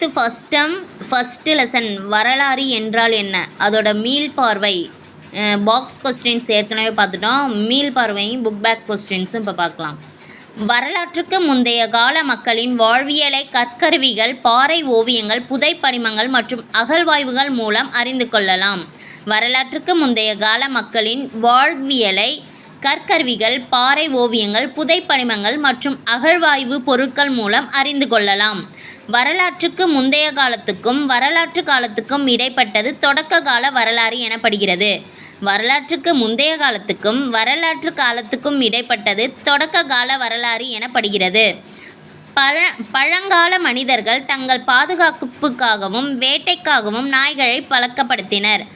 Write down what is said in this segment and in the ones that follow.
Sixth first term first lesson வரலாறு என்றால் என்ன? அதோட மீள் பார்வை. பாக்ஸ் கொஸ்டின்ஸ் ஏற்கனவே பார்த்துட்டோம். மீள் பார்வையும் புக் பேக் கொஸ்டின்ஸும் இப்போ பார்க்கலாம். வரலாற்றுக்கு முந்தைய கால மக்களின் வாழ்வியலை கற்கருவிகள் பாறை ஓவியங்கள் புதைப்படிமங்கள் மற்றும் அகழ்வாய்வுகள் மூலம் அறிந்து கொள்ளலாம். வரலாற்றுக்கு முந்தைய கால மக்களின் வாழ்வியலை கற்கருவிகள் பாறை ஓவியங்கள் புதைப்படிமங்கள் மற்றும் அகழ்வாய்வு பொருட்கள் மூலம் அறிந்து கொள்ளலாம். வரலாற்றுக்கு முந்தைய காலத்துக்கும் வரலாற்று காலத்துக்கும் இடைப்பட்டது தொடக்க கால வரலாறு எனப்படுகிறது. வரலாற்றுக்கு முந்தைய காலத்துக்கும் வரலாற்று காலத்துக்கும் இடைப்பட்டது தொடக்க கால வரலாறு எனப்படுகிறது. பழ பழங்கால மனிதர்கள் தங்கள் பாதுகாப்புக்காகவும் வேட்டைக்காகவும் நாய்களை பழக்கப்படுத்தினர்.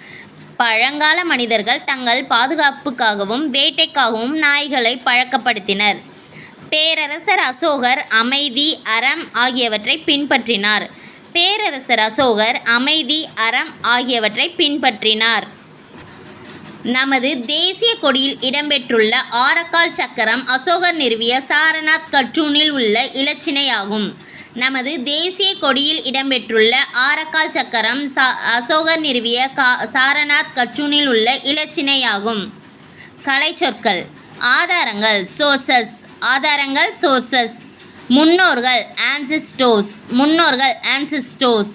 பழங்கால மனிதர்கள் தங்கள் பாதுகாப்புக்காகவும் வேட்டைக்காகவும் நாய்களை பழக்கப்படுத்தினர். பேரரசர் அசோகர் அமைதி அறம் ஆகியவற்றை பின்பற்றினார். பேரரசர் அசோகர் அமைதி அறம் ஆகியவற்றை பின்பற்றினார். நமது தேசிய கொடியில் இடம்பெற்றுள்ள ஆரக்கால் சக்கரம் அசோகர் நிறுவிய சாரநாத் கற்றூனில் உள்ள இலச்சினையாகும். நமது தேசிய கொடியில் இடம்பெற்றுள்ள ஆரக்கால் சக்கரம் சா அசோகர் நிறுவிய கா சாரநாத் கற்றூனில் உள்ள இலச்சினையாகும். கலைச்சொற்கள். ஆதாரங்கள் சோர்சஸ் ஆதாரங்கள் சோர்சஸ் முன்னோர்கள் ஆன்சிஸ்டோஸ் முன்னோர்கள் ஆன்சிஸ்டோஸ்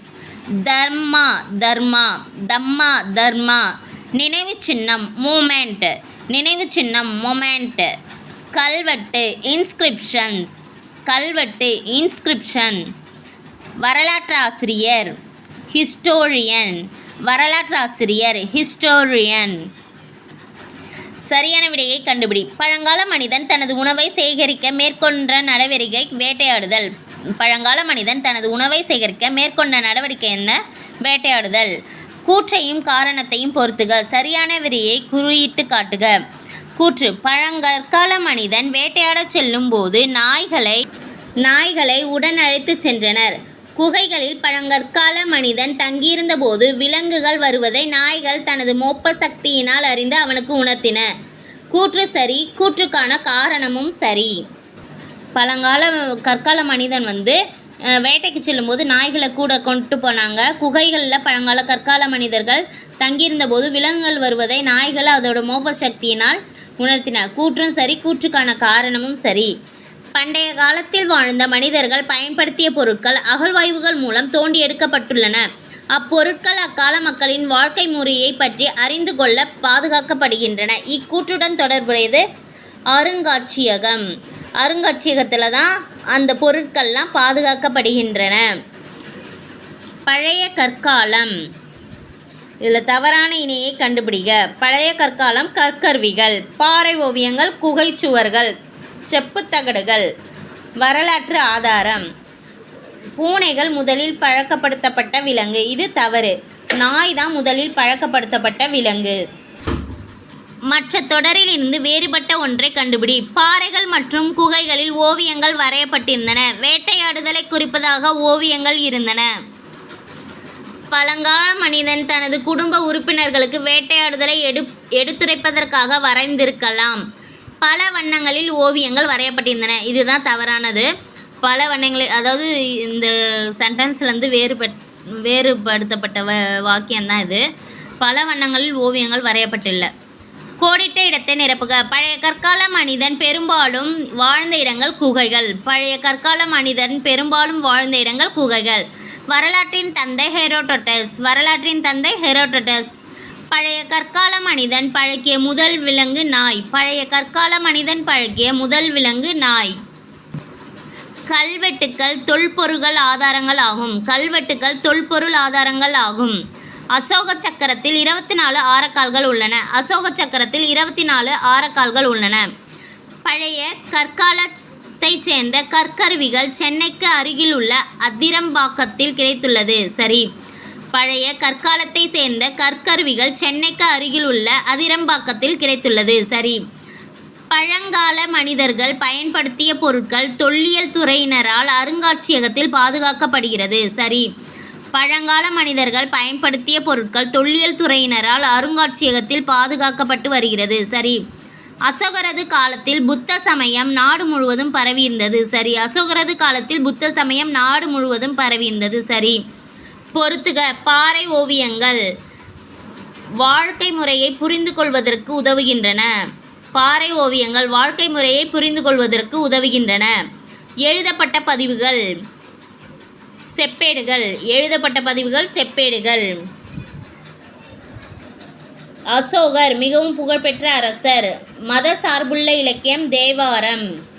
தர்மா தர்மா. தம்மா தர்மா. நினைவு சின்னம் மூமெண்ட் நினைவு சின்னம் மொமெண்ட் கல்வெட்டு இன்ஸ்கிரிப்ஷன்ஸ் கல்வெட்டு இன்ஸ்கிரிப்ஷன் வரலாற்றாசிரியர் ஹிஸ்டோரியன் வரலாற்றாசிரியர் ஹிஸ்டோரியன் சரியான விடையை கண்டுபிடி. பழங்கால மனிதன் தனது உணவை சேகரிக்க மேற்கொண்ட நடவடிக்கை வேட்டையாடுதல். பழங்கால மனிதன் தனது உணவை சேகரிக்க மேற்கொண்ட நடவடிக்கை என்ன? வேட்டையாடுதல். கூற்றையும் காரணத்தையும் பொறுத்துக. சரியான விடையை குறியிட்டு காட்டுக. கூற்று. பழங்கற்கால மனிதன் வேட்டையாடச் செல்லும் போது நாய்களை நாய்களை உடன் அழைத்து சென்றனர். குகைகளில் பழங்கற்கால மனிதன் தங்கியிருந்தபோது விலங்குகள் வருவதை நாய்கள் தனது மோப்ப சக்தியினால் அறிந்து அவனுக்கு உணர்த்தின. கூற்று சரி கூற்றுக்கான காரணமும் சரி. பழங்கால கற்கால மனிதன் வந்து வேட்டைக்கு செல்லும்போது நாய்களை கூட கொண்டு போனாங்க. குகைகளில் பழங்கால கற்கால மனிதர்கள் தங்கியிருந்தபோது விலங்குகள் வருவதை நாய்கள் அதோட மோப்ப சக்தியினால் உணர்த்தின. கூற்றும் சரி கூற்றுக்கான காரணமும் சரி. பண்டைய காலத்தில் வாழ்ந்த மனிதர்கள் பயன்படுத்திய பொருட்கள் அகழ்வாய்வுகள் மூலம் தோண்டி எடுக்கப்பட்டுள்ளன அப்பொருட்கள் அக்கால மக்களின் வாழ்க்கை முறையை பற்றி அறிந்து கொள்ள பாதுகாக்கப்படுகின்றன. இக்கூற்றுடன் தொடர்புடையது அருங்காட்சியகம். அருங்காட்சியகத்தில் தான் அந்த பொருட்கள்லாம் பாதுகாக்கப்படுகின்றன. பழைய கற்காலம். இதில் தவறான இணையை கண்டுபிடிக்க பழைய கற்காலம் கற்கருவிகள் பாறை ஓவியங்கள் குகைச்சுவர்கள் செப்புத்தகடுகள் வரலாற்று ஆதாரம். பூனைகள் முதலில் பழக்கப்படுத்தப்பட்ட விலங்கு. இது தவறு. நாய் தான் முதலில் பழக்கப்படுத்தப்பட்ட விலங்கு. மற்ற தொடரிலிருந்து வேறுபட்ட ஒன்றை கண்டுபிடி. பாறைகள் மற்றும் குகைகளில் ஓவியங்கள் வரையப்பட்டிருந்தன. வேட்டையாடுதலை குறிப்பதாக ஓவியங்கள் இருந்தன. பழங்கால மனிதன் தனது குடும்ப உறுப்பினர்களுக்கு வேட்டையாடுதலை எடு எடுத்துரைப்பதற்காக வரைந்திருக்கலாம். பல வண்ணங்களில் ஓவியங்கள் வரையப்பட்டிருந்தன. இதுதான் தவறானது. பல வண்ணங்களில் அதாவது இந்த சென்டென்ஸ்லேருந்து வேறுபட் வேறுபடுத்தப்பட்ட வ வாக்கியம்தான் இது. பல வண்ணங்களில் ஓவியங்கள் வரையப்பட்டுள்ள. கோடிட்ட இடத்தை நிரப்புக. பழைய கற்கால மனிதன் பெரும்பாலும் வாழ்ந்த இடங்கள் குகைகள். பழைய கற்கால மனிதன் பெரும்பாலும் வாழ்ந்த இடங்கள் குகைகள். வரலாற்றின் தந்தை ஹெரோடோட்டஸ். வரலாற்றின் தந்தை ஹெரோடோட்டஸ். பழைய கற்கால மனிதன் பழக்கிய முதல் விலங்கு நாய். பழைய கற்கால மனிதன் பழக்கிய முதல் விலங்கு நாய். கல்வெட்டுக்கள் தொல்பொருள்கள் ஆதாரங்கள் ஆகும். கல்வெட்டுக்கள் தொல்பொருள் ஆதாரங்கள் ஆகும். அசோக சக்கரத்தில் இருபத்தி நாலு ஆரக்கால்கள் உள்ளன. அசோக சக்கரத்தில் இருபத்தி நாலு ஆரக்கால்கள் உள்ளன. பழைய கற்காலத்தைச் சேர்ந்த கற்கருவிகள் சென்னைக்கு அருகில் உள்ள அதிரம்பாக்கத்தில் கிடைத்துள்ளது. சரி. பழைய கற்காலத்தை சேர்ந்த கற்கருவிகள் சென்னைக்கு அருகில் உள்ள அதிரம்பாக்கத்தில் கிடைத்துள்ளது. சரி. பழங்கால மனிதர்கள் பயன்படுத்திய பொருட்கள் தொல்லியல் துறையினரால் அருங்காட்சியகத்தில் பாதுகாக்கப்படுகிறது. சரி. பழங்கால மனிதர்கள் பயன்படுத்திய பொருட்கள் தொல்லியல் துறையினரால் அருங்காட்சியகத்தில் பாதுகாக்கப்பட்டு வருகிறது. சரி. அசோகரது காலத்தில் புத்த சமயம் நாடு முழுவதும் பரவியிருந்தது. சரி. அசோகரது காலத்தில் புத்த சமயம் நாடு முழுவதும் பரவியிருந்தது. சரி. பொறுத்துக பாறை ஓவியங்கள். வாழ்க்கை முறையை புரிந்து கொள்வதற்கு உதவுகின்றன. பாறை ஓவியங்கள் வாழ்க்கை முறையை புரிந்து கொள்வதற்கு உதவுகின்றன. எழுதப்பட்ட பதிவுகள் செப்பேடுகள். எழுதப்பட்ட பதிவுகள் செப்பேடுகள். அசோகர் மிகவும் புகழ்பெற்ற அரசர். மத சார்புள்ள இலக்கியம் தேவாரம்.